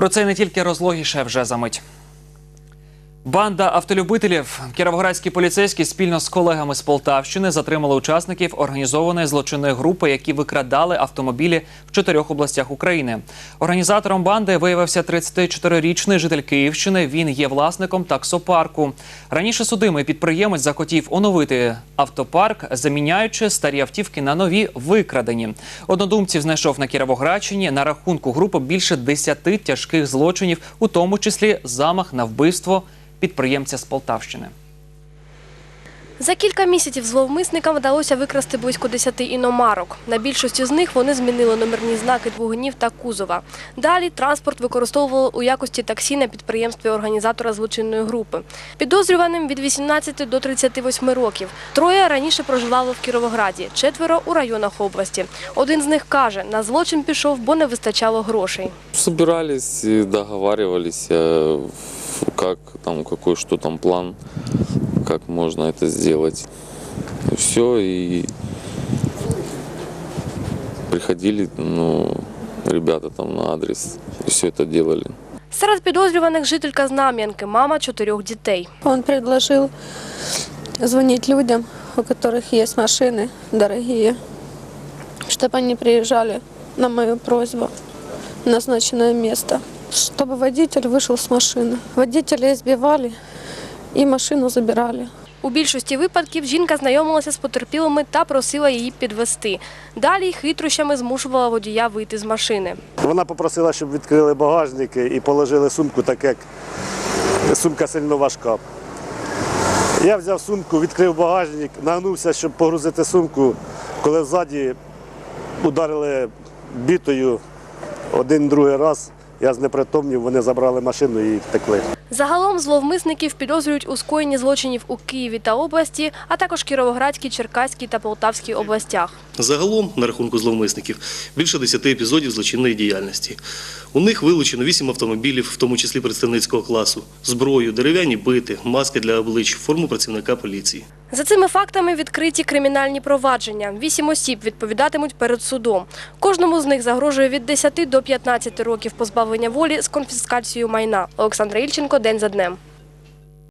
Про це не тільки розлогіше вже за мить. Банда автолюбителів кіровоградські поліцейські спільно з колегами з Полтавщини затримали учасників організованої злочинної групи, які викрадали автомобілі в чотирьох областях України. Організатором банди виявився 34-річний житель Київщини. Він є власником таксопарку. Раніше судимий підприємець захотів оновити автопарк, заміняючи старі автівки на нові викрадені. Однодумців знайшов на Кіровоградщині на рахунку групи більше 10 тяжких злочинів, у тому числі замах на вбивство підприємця з Полтавщини. За кілька місяців зловмисникам вдалося викрасти близько 10 іномарок. На більшості з них вони змінили номерні знаки двигунів та кузова. Далі транспорт використовували у якості таксі на підприємстві організатора злочинної групи. Підозрюваним від 18 до 38 років. Троє раніше проживали в Кіровограді, четверо у районах області. Один з них каже, на злочин пішов, бо не вистачало грошей. Собирались э, как там, какой что там план, как можно это сделать. И все, и приходили, ну, ребята там на адрес, и все это делали. Серед підозрюваних жителька Знам'янки, мама чотирьох дітей. Он предложил звонить людям, у которых есть машины дорогие, чтобы они приезжали на мою просьбу в назначенное место, чтобы водитель вышел с машины. Водителя избивали и машину забирали. У більшості випадків жінка знайомилася з потерпілими та просила її підвести. Далі хитрощами змушувала водія вийти з машини. Вона попросила, щоб відкрили багажники і положили сумку, так як сумка сильно важка. Я взяв сумку, відкрив багажник, нагнувся, щоб погрузити сумку, коли ззаді ударили бітою один другий раз. Я знепритомнів, вони забрали машину і втекли. Загалом зловмисників підозрюють у скоєнні злочинів у Києві та області, а також Кіровоградській, Черкаській та Полтавській областях. Загалом, на рахунку зловмисників, більше 10 епізодів злочинної діяльності. У них вилучено 8 автомобілів, в тому числі представницького класу, зброю, дерев'яні бити, маски для облич, форму працівника поліції. За цими фактами відкриті кримінальні провадження. Вісім осіб відповідатимуть перед судом. Кожному з них загрожує від 10 до 15 років позбавлення волі з конфіскацією майна. Олександра Ільченко день за днем.